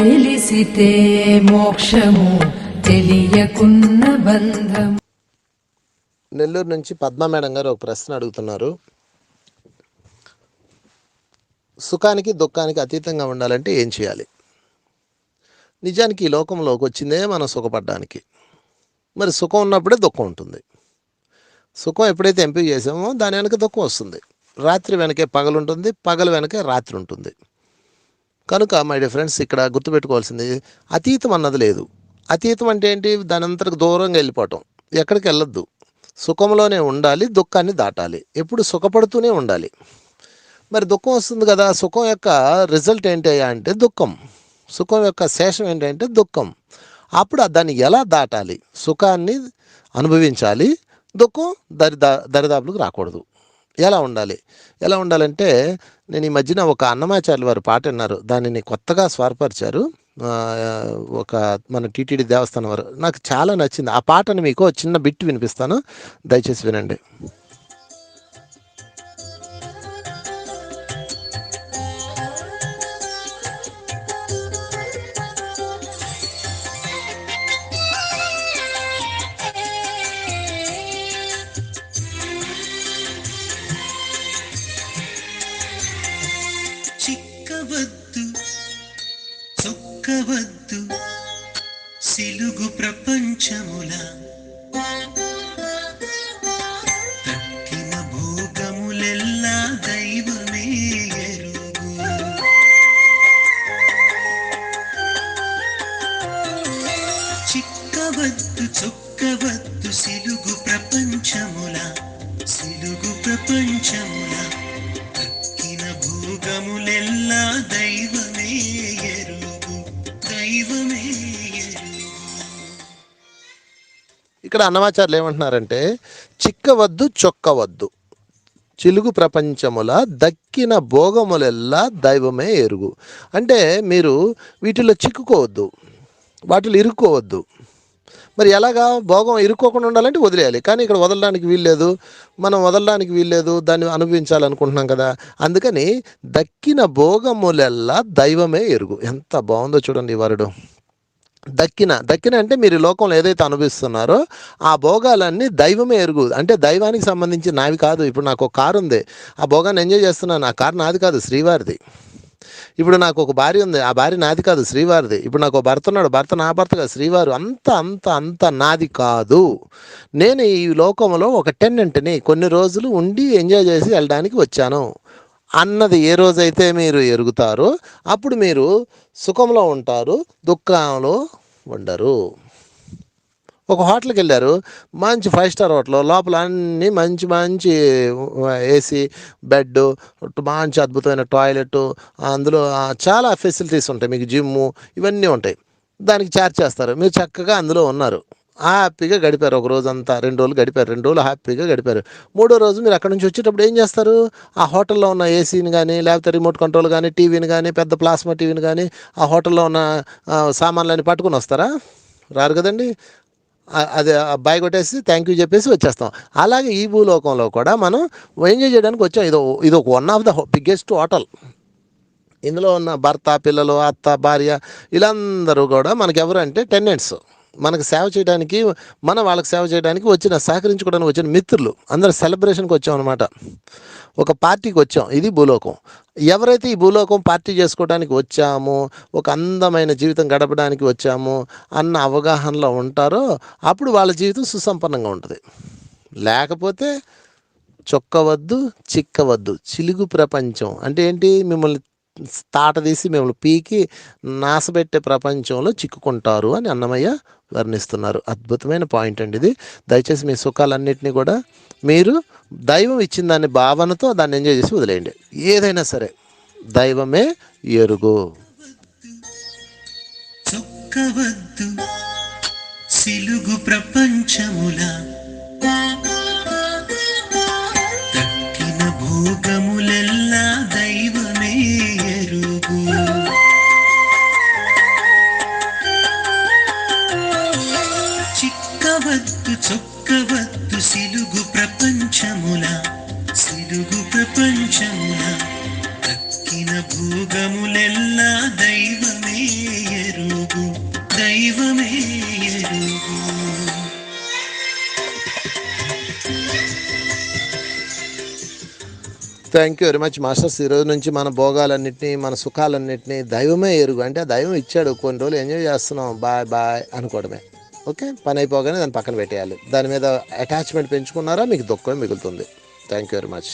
తెలిసితే మోక్షము తెలియకున్న బంధం నెల్లూరు నుంచి పద్మ మేడం గారు ఒక ప్రశ్న అడుగుతున్నారు. సుఖానికి దుఃఖానికి అతీతంగా ఉండాలంటే ఏం చేయాలి? నిజానికి ఈ లోకంలోకి వచ్చిందే మనం సుఖపడడానికి. మరి సుఖం ఉన్నప్పుడే దుఃఖం ఉంటుంది. సుఖం ఎప్పుడైతే ఎంపిక చేసామో దాని వెనక దుఃఖం వస్తుంది. రాత్రి వెనకే పగలు ఉంటుంది పగలు వెనకే రాత్రి ఉంటుంది. కనుక మై డియర్ ఫ్రెండ్స్ ఇక్కడ గుర్తుపెట్టుకోవాల్సింది అతీతం అన్నది లేదు. అతీతం అంటే ఏంటి? దాని అంతకు దూరంగా వెళ్ళిపోవటం. ఎక్కడికి వెళ్ళొద్దు. సుఖంలోనే ఉండాలి దుఃఖాన్ని దాటాలి. ఎప్పుడు సుఖపడుతూనే ఉండాలి. మరి దుఃఖం వస్తుంది కదా సుఖం యొక్క రిజల్ట్ ఏంటి అంటే దుఃఖం. సుఖం యొక్క శేషం ఏంటంటే దుఃఖం. అప్పుడు దాన్ని ఎలా దాటాలి? సుఖాన్ని అనుభవించాలి. దుఃఖం దరిదా దరిదాపులకు రాకూడదు. ఎలా ఉండాలి? ఎలా ఉండాలంటే నేను ఈ మధ్యన ఒక అన్నమాచార్యులు వారు పాట విన్నారు. దానిని కొత్తగా స్వరపరిచారు. ఒక మన టీటీడీ దేవస్థానం వారు. నాకు చాలా నచ్చింది. ఆ పాటని మీకు చిన్న బిట్ వినిపిస్తాను. దయచేసి వినండి. సిలుగు ప్రపంచముల ఇక్కడ అన్నమాచార్యులు ఏమంటున్నారంటే చిక్కవద్దు చొక్కవద్దు. చిలుగు ప్రపంచముల దక్కిన భోగములెల్లా దైవమే ఎరుగు. అంటే మీరు వీటిలో చిక్కుకోవద్దు వాటిలో ఇరుక్కోవద్దు. మరి ఎలాగా? భోగం ఇరుక్కోకుండా ఉండాలంటే వదిలేయాలి. కానీ ఇక్కడ వదలడానికి వీల్లేదు మనం వదలడానికి వీల్లేదు దాన్ని అనుభవించాలనుకుంటున్నాం కదా. అందుకని దక్కిన భోగములెల్లా దైవమే ఎరుగు. ఎంత బాగుందో చూడండి వరుడు. దక్కిన దక్కిన అంటే మీరు లోకంలో ఏదైతే అనుభవిస్తున్నారో ఆ భోగాలన్నీ దైవమే ఎరుగు. అంటే దైవానికి సంబంధించి నావి కాదు. ఇప్పుడు నాకు ఒక కారు ఉంది. ఆ భోగాన్ని ఎంజాయ్ చేస్తున్నాను. ఆ కారు నాది కాదు శ్రీవారిది. ఇప్పుడు నాకు ఒక భార్య ఉంది. ఆ భార్య నాది కాదు శ్రీవారిది. ఇప్పుడు నాకు ఒక భర్త ఉన్నాడు. భర్త నా భర్త కాదు శ్రీవారు. అంత అంత అంత నాది కాదు. నేను ఈ లోకంలో ఒక టెన్నెంట్ని కొన్ని రోజులు ఉండి ఎంజాయ్ చేసి వెళ్ళడానికి వచ్చాను. అన్నది ఏ రోజైతే మీరు ఎరుగుతారో అప్పుడు మీరు సుఖంలో ఉంటారు దుఃఖంలో ఉండరు ఒక హోటల్కి వెళ్ళారు. మంచి ఫైవ్ స్టార్ హోటల్. లోపల అన్ని మంచి మంచి ఏసీ బెడ్ మంచి అద్భుతమైన టాయిలెట్ అందులో చాలా ఫెసిలిటీస్ ఉంటాయి. మీకు జిమ్ ఇవన్నీ ఉంటాయి. దానికి ఛార్జ్ చేస్తారు. మీరు చక్కగా అందులో ఉన్నారు. హ్యాపీగా గడిపారు. ఒక రోజు అంతా రెండు రోజులు గడిపారు. రెండు రోజులు హ్యాపీగా గడిపారు. మూడో రోజు మీరు అక్కడ నుంచి వచ్చేటప్పుడు ఏం చేస్తారు? ఆ హోటల్లో ఉన్న ఏసీని కానీ లేకపోతే రిమోట్ కంట్రోల్ కానీ టీవీని కానీ పెద్ద ప్లాస్మా టీవీని కానీ ఆ హోటల్లో ఉన్న సామాన్లన్నీ పట్టుకొని వస్తారా? రారు కదండి. అది అదే అబ్బాయి కొట్టేసి థ్యాంక్ యూ చెప్పేసి వచ్చేస్తాం. అలాగే ఈ భూలోకంలో కూడా మనం ఎంజాయ్ చేయడానికి వచ్చాం. ఇది ఇది ఒక one of the biggest hotel ఇందులో ఉన్న భర్త పిల్లలు అత్త భార్య వీళ్ళందరూ కూడా మనకెవరు అంటే టెనెంట్స్ మనకు సేవ చేయడానికి మన వాళ్ళకి సేవ చేయడానికి వచ్చిన సహకరించుకోవడానికి వచ్చిన మిత్రులు. అందరు సెలబ్రేషన్కి వచ్చాం అనమాట ఒక పార్టీకి వచ్చాం. ఇది భూలోకం. ఎవరైతే ఈ భూలోకం పార్టీ చేసుకోవడానికి వచ్చామో ఒక అందమైన జీవితం గడపడానికి వచ్చామో అన్న అవగాహనలో ఉంటారో అప్పుడు వాళ్ళ జీవితం సుసంపన్నంగా ఉంటుంది. లేకపోతే చొక్కవద్దు చిక్కవద్దు. చిలుగు ప్రపంచం. అంటే ఏంటి? మిమ్మల్ని తాట తీసి మిమ్మల్ని పీకి నాశపెట్టే ప్రపంచంలో చిక్కుకుంటారు అని అన్నమయ్య వర్ణిస్తున్నారు. అద్భుతమైన పాయింట్ అండి ఇది. దయచేసి మీ సుఖాలన్నింటినీ కూడా మీరు దైవం ఇచ్చిన దాని భావనతో దాన్ని ఎంజాయ్ చేసి వదిలేయండి. ఏదైనా సరే దైవమే ఎరుగు. సిలుగు ప్రపంచములా సిలుగు ప్రపంచముల దక్కిన భోగములెల్లా దైవమే దైవమే ఎరుగు. Thank you very much masters ఈ రోజు నుంచి మన భోగాలన్నింటినీ మన సుఖాలన్నింటినీ దైవమే ఎరుగు. అంటే ఆ దైవం ఇచ్చాడు కొన్ని రోజులు ఎంజాయ్ చేస్తున్నాం బాయ్ బాయ్ అనుకోవడమే. ఓకే పని అయిపోగానే దాన్ని పక్కన పెట్టేయాలి. దాని మీద అటాచ్మెంట్ పెంచుకున్నారా? మీకు దుఃఖం మిగులుతుంది. Thank you very much